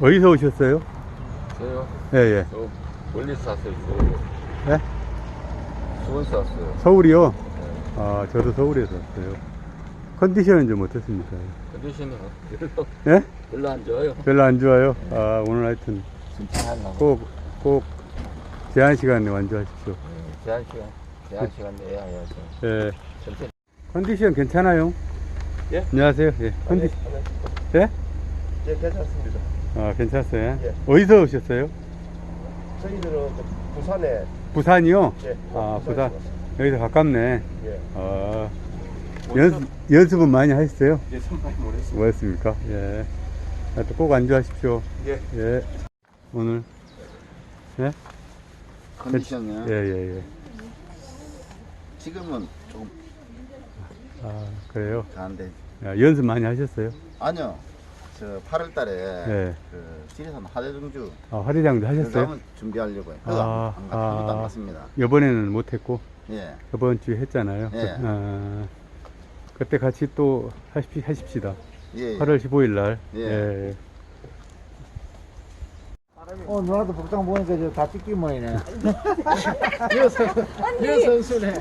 어디서 오셨어요? 저요? 예, 예. 저 멀리서 왔어요. 저 예? 수원서 왔어요. 서울이요? 네. 아, 저도 서울에서 왔어요. 컨디션은 좀 어떻습니까? 컨디션은 별로, 예? 별로 안 좋아요. 별로 안 좋아요? 아, 오늘 하여튼. 꼭, 꼭 제한 시간에 완주하십시오. 제한 시간, 제한 시간 내야 해야죠. 예. 천천히. 컨디션 괜찮아요? 예? 안녕하세요. 예. 컨디, 예? 예, 괜찮습니다. 아, 괜찮았어요. 예. 어디서 오셨어요? 저희들은 부산에 부산이요? 예, 아, 부산. 여기서 가깝네. 예. 아, 연습, 연습은 많이 하셨어요? 예, 참 많이 모르겠습니다. 뭐였습니까? 예. 하여튼 꼭 안주하십시오. 예. 예. 오늘. 예? 컨디션이요? 예, 예, 예. 지금은 조금 아, 그래요? 가는데 야, 연습 많이 하셨어요? 아니요 저 8월 달에 네. 그 지리산 하대등주 아, 화리장도 그거 하셨어요? 한번 준비하려고요. 그거 아, 안, 아. 안 갔습니다. 이번에는 못했고, 예. 저번 주에 했잖아요. 예. 그, 아, 그때 같이 또 하십시, 하십시다. 예. 예. 8월 15일 날. 예. 예. 어, 누나도 복장 보니까 저다 찍기 모이네.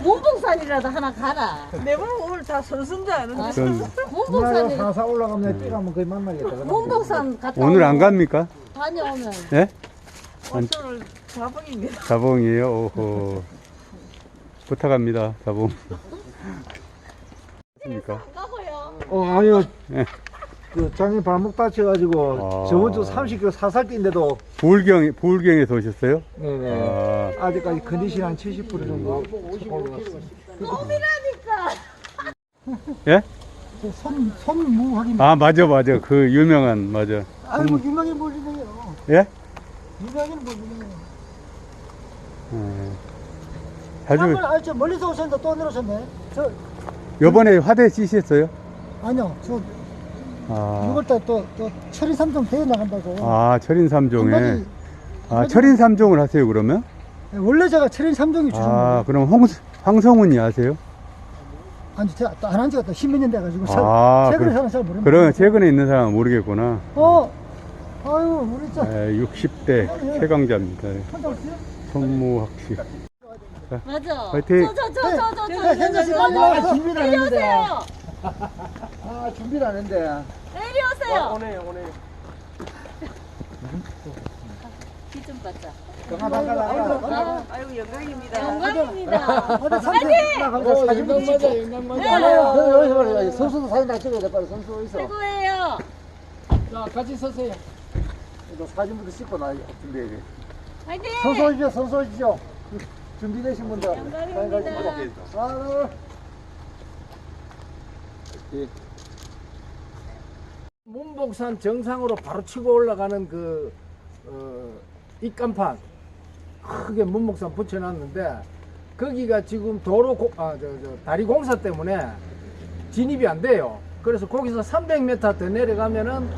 문봉산이라도 하나 가라. 내 몸은 오늘 다 선수인 줄 아는데. 전 누나가 문봉산이 사사 올라가면 뛰가면 거의 만나겠다. 그럼. 문봉산 갔다 오늘 안 갑니까? 다녀오면 예? 오늘 자봉입니다. 자봉이에요? 오호. 부탁합니다, 자봉. 맞습니까? 가고요. 어, 아니요. 예. 그 장님 발목 다쳐가지고 아. 저번 주 30km 사살 뛴데도 부울경, 부울경에서 오셨어요? 네네. 아, 아 직까지 컨디션 한 70% 정도 올라갔어요. 예? 손, 손무하긴. 아, 맞아, 맞아. 그 유명한, 맞아. 아니, 뭐, 유명해 보이네요. 예? 유명해 보이네요. 어. 자주, 아, 저 멀리서 오셨는데 또 내려오셨네. 저, 요번에 화대 찌셨어요? 아니요. 저 아, 6월달 또, 또 철인 3종 대회 나간다고. 아, 철인 삼종에 한마디- 아, 철인 삼종을 하세요, 그러면? 원래 제가 철인 3종이 주전 아, 그럼 홍, 황성훈이 아세요? 아니, 제가 또 안한 지가 또 십몇 년 돼가지고. 아, 최근에 그럼- 사는 잘 모르는 그럼 최근에 있는 사람은 모르겠구나. 어, 아유, 우리 저, 에, 60대 최강자입니다. 혼자 왔어요? 손무학 씨. 맞아. 화이팅! 저 저 저 저저 네, 현재 씨 빨리 와. 준비를 안 했는데. 내려오세요. 아, 준비를 안 했는데. 내려오세요. 오네요, 오네요. 귀 좀 받자. 나가, 나가, 나가. 아이고 영광입니다. 영광입니다. 어디 사진 나가서 사진 영광 찍고. 맞아, 영광 맞아. 네, 너 여기서 말이야. 선수도 사진 다 찍어야 돼. 빨리 선수 어디서. 최고예요. 자, 같이 서세요. 너 사진부터 찍고 나 준비해야 돼. 화이팅. 선수 오십시오, 선수 오십시오. 준비되신 분들. 영광입니다. 사진 찍고. 하나, 문복산 정상으로 바로 치고 올라가는 그, 어, 입간판. 크게 문복산 붙여놨는데, 거기가 지금 도로, 고, 아, 저, 저, 다리 공사 때문에 진입이 안 돼요. 그래서 거기서 300m 더 내려가면은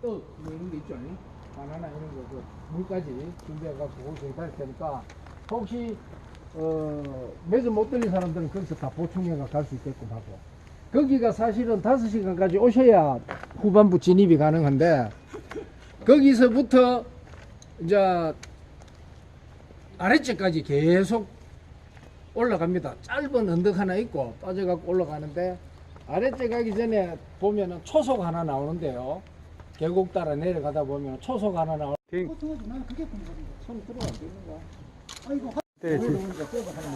또 이런 게 있죠. 아니? 바나나 이런 거, 그 물까지 준비해갖고 거기서 기다릴 테니까 혹시 어, 매주 못 들린 사람들은 거기서 다 보충해가 갈 수 있게끔 하고 거기가 사실은 5시간까지 오셔야 후반부 진입이 가능한데 거기서부터 이제 아래쪽까지 계속 올라갑니다. 짧은 언덕 하나 있고 빠져갖고 올라가는데 아래쪽 가기 전에 보면은 초속 하나 나오는데요. 계곡 따라 내려가다 보면 초속 하나 나오. 네, 지-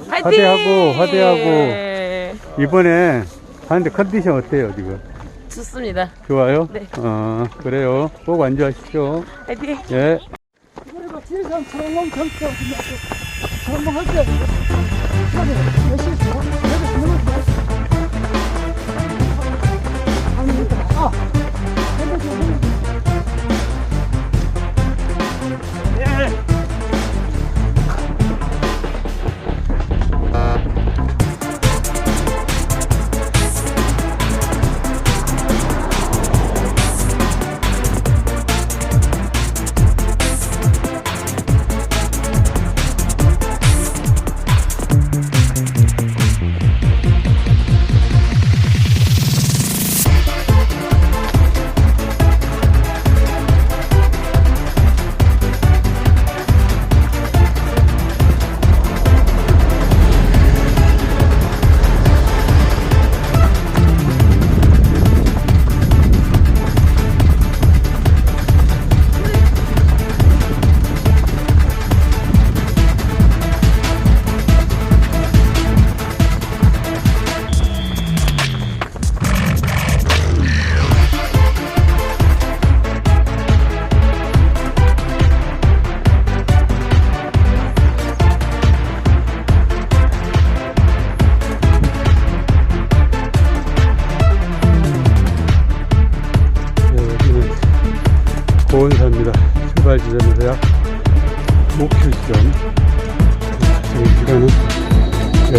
화이팅! 화대하고, 화대하고. 이번에 하는데 컨디션 어때요, 지금? 좋습니다. 좋아요? 네. 어, 그래요. 꼭 안주하십시오. 화이팅! 예. 그리고 지리산 청long 점수 성공할 때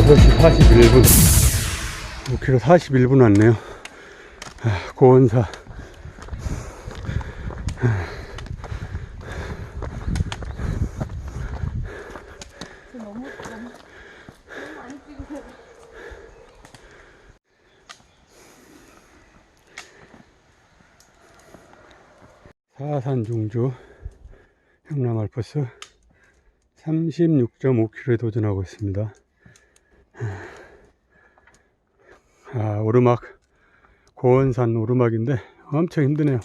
6시 41분. 5km 41분 왔네요. 아, 고원사. 사산 중주 영남 알프스 36.5km에 도전하고 있습니다. 아, 오르막, 고원산 오르막인데 엄청 힘드네요.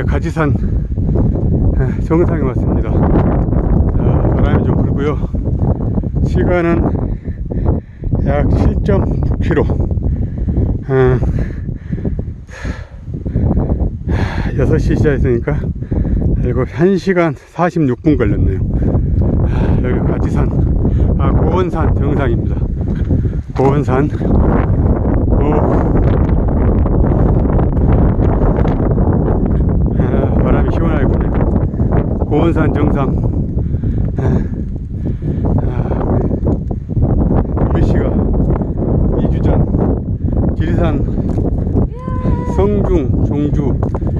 네, 가지산 네, 정상에 왔습니다. 자, 바람이 좀 불고요. 시간은 약 7.9km. 어, 6시 시작했으니까 이거 1시간 46분 걸렸네요. 아, 여기 가지산, 아, 고원산 정상입니다. 고원산. 오, 아, 바람이 시원하게 부네요. 고원산 정상. 아, 아, 우리 유미 씨가 2주 전 지리산 성중, 종주,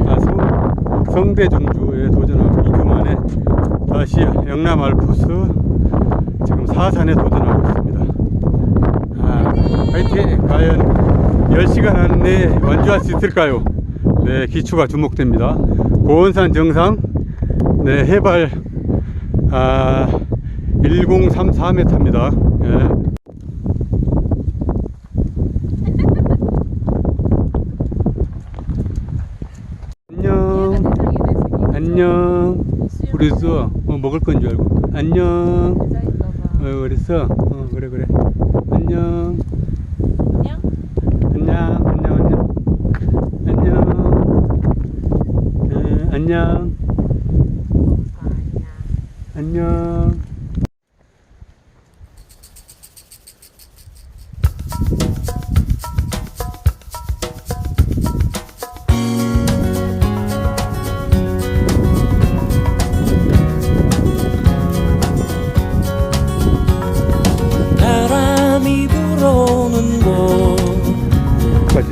아, 성, 성대 종주에 도전하고 2주 만에 다시 영남 알프스 지금 사산에 도전하고 있습니다. 아, 화이팅! 과연 10시간 안에 완주할 수 있을까요? 네, 기초가 주목됩니다. 고원산 정상, 네, 해발, 아, 1034m입니다. 예. 안녕, 안녕. 수뭐 먹을 건 줄 알고. 안녕. 어, 그랬어? 어, 그래, 그래. 안녕. 안녕. 안녕, 안녕, 안녕. 안녕. 안녕.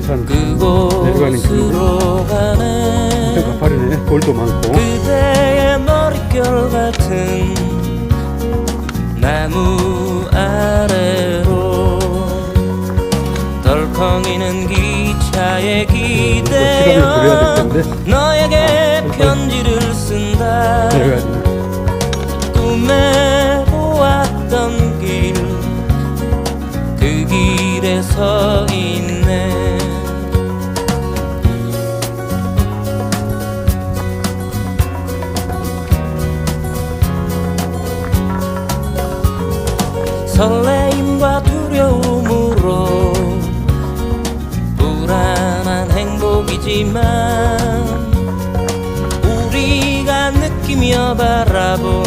가지산 내려가는 엄청 가네 가파르네. 돌도 많고. 그대의 머릿결 같은 나무 아래로 덜컹이는 기차에 기대어. 너에게 편지를 쓴다 내려가야 돼. 행복이지만 우리가 느끼며 바라볼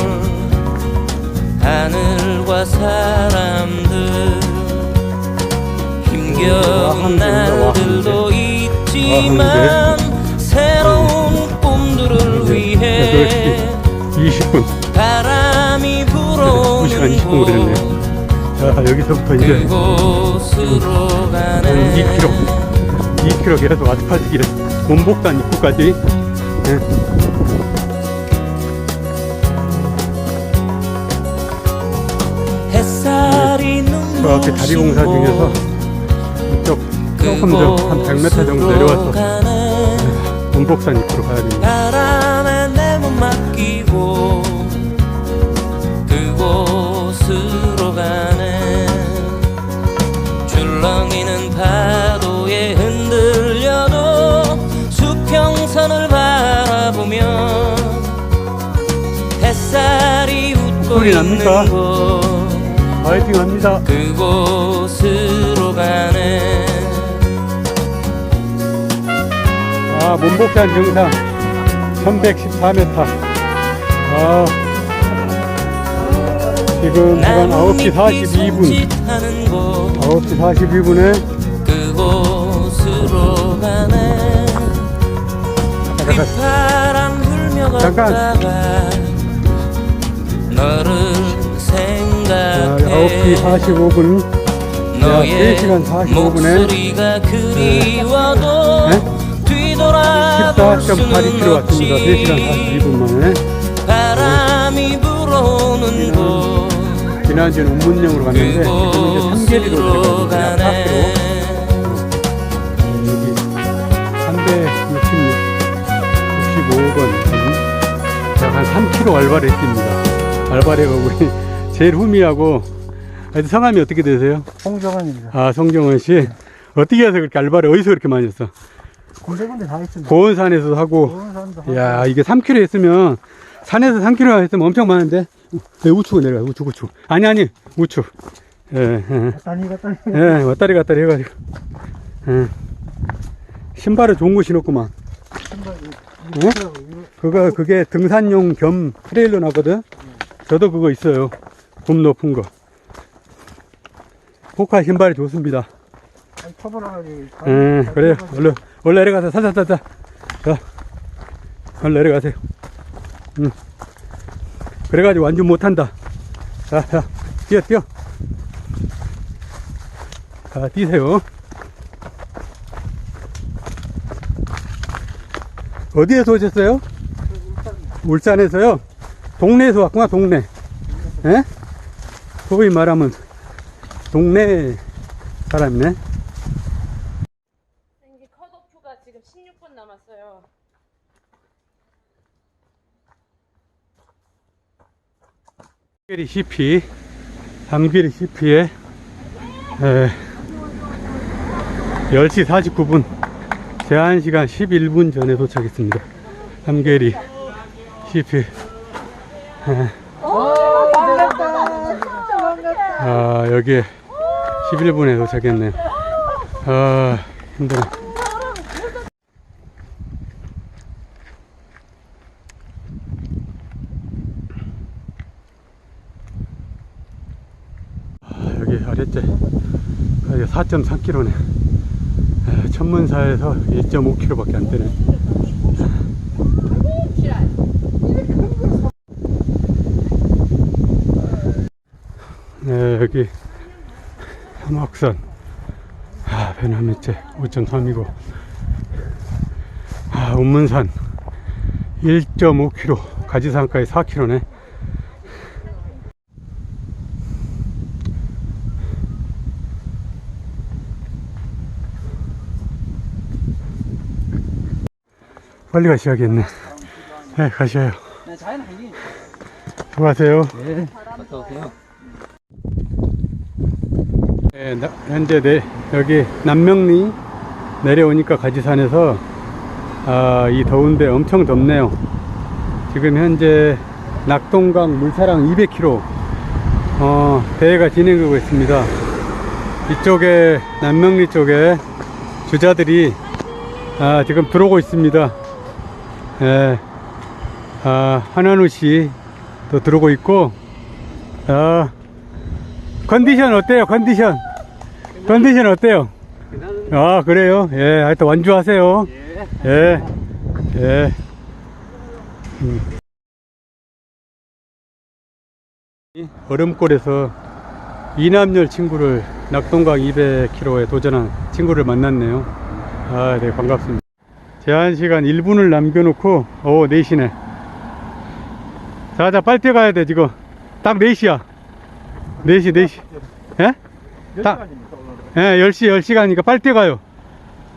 하늘과 사람들 힘겨운 날들도 있지만 새로운 꿈들을 위해 20분. 바람이 2시간 불어오는 20분 걸렸네요. 곳. 자, 여기서부터 이제 그곳으로 한 가네 2km. 2km 계속 아스팔트 길. 원복산 입구까지. 네. 저 앞에 다리 공사 중에서 이쪽 조금 더한 100m 정도 내려와서 원복산 입구로 가야 됩니다. 소리 납니까? 파이팅 합니다. 그곳으로 가네 아, 문복산 정상 1114m. 아, 지금 시간 9시 42분. 하는 곳 9시 42분에 그곳으로 가네 잠깐, 잠깐. 너를 자, 9시 생각해 45분. 야, 너의 3시간 45분에 목소리가 그리워도 뒤돌아볼 14.82km 수는 왔습니다. 3시간 없지 42분 만에. 바람이 불어오는 곳 지난주에는 운문령으로 갔는데, 지금 이제 삼계리로 그곳으로 들어가는 가네 여기 366, 65번. 약 한 3km 알바를 했습니다. 알바래가 우리 제일 후미하고, 하여튼 성함이 어떻게 되세요? 홍정환입니다. 아, 성정원 씨. 어떻게 해서 그렇게 알바를 어디서 그렇게 많이 했어? 군데군데 다 있습니다. 고원산에서도 하고. 야 이게 3km 했으면 산에서 3km 했으면 엄청 많은데 네, 우측으로 내려가 우측 우측 아니 아니 우측 예, 예, 갔다니 갔다니. 예 왔다리 갔다리 해가지고 예. 신발을 좋은 거 신었구만 예? 그거 그게 등산용 겸 트레일러 나거든 저도 그거 있어요. 굽 높은 거. 포카 신발이 좋습니다. 아니, 터보나가지고. 예, 그래요. 얼른 얼른 내려가서 사사사사 자 얼른 내려가세요. 응. 그래가지고 완전 못한다. 자, 자 뛰어 뛰어. 자 뛰세요. 어디에서 오셨어요? 울산에서요? 동네에서 왔구나 동네 예? 소위 말하면 동네 사람이네 이게 컷오프가 지금 16분 남았어요. 삼계리 CP, 삼계리 CP에 10시 49분, 제한 시간 11분 전에 도착했습니다. 삼계리 CP. 아, 여기 11분에 도착했네요. 아, 힘들어. 아, 여기 아랫째 여기 4.3km네 천문사에서 2.5km밖에 안 되네 여기 함악산 아 배남매째 5.3이고. 아 운문산 1.5km 가지산까지 4km네. 빨리 가셔야겠네. 네, 가셔요. 수고하세요. 갔다 오세요 네, 나- 현재 네, 여기 남명리 내려오니까 가지산에서 아, 이 더운데 엄청 덥네요. 지금 현재 낙동강 물사랑 200km 어, 대회가 진행되고 있습니다. 이쪽에 남명리 쪽에 주자들이 아, 지금 들어오고 있습니다. 예, 아, 한한우 씨도 들어오고 있고, 아, 컨디션 어때요? 컨디션? 컨디션 어때요? 아, 그래요? 예, 하여튼 완주하세요. 예, 예. 음. 이 얼음골에서 이남열 친구를 낙동강 200km에 도전한 친구를 만났네요. 아, 네, 반갑습니다. 제한 시간 1분을 남겨놓고, 오, 4시네. 자, 자, 빨리 뛰어가야 돼, 지금. 딱 4시야. 4시, 4시. 예? 딱, 예, 10시, 10시간이니까 빨리 뛰어가요.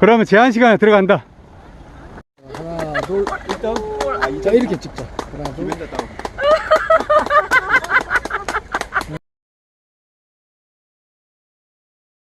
그러면 제한 시간에 들어간다. 하나 둘자 이렇게 찍자 하나 둘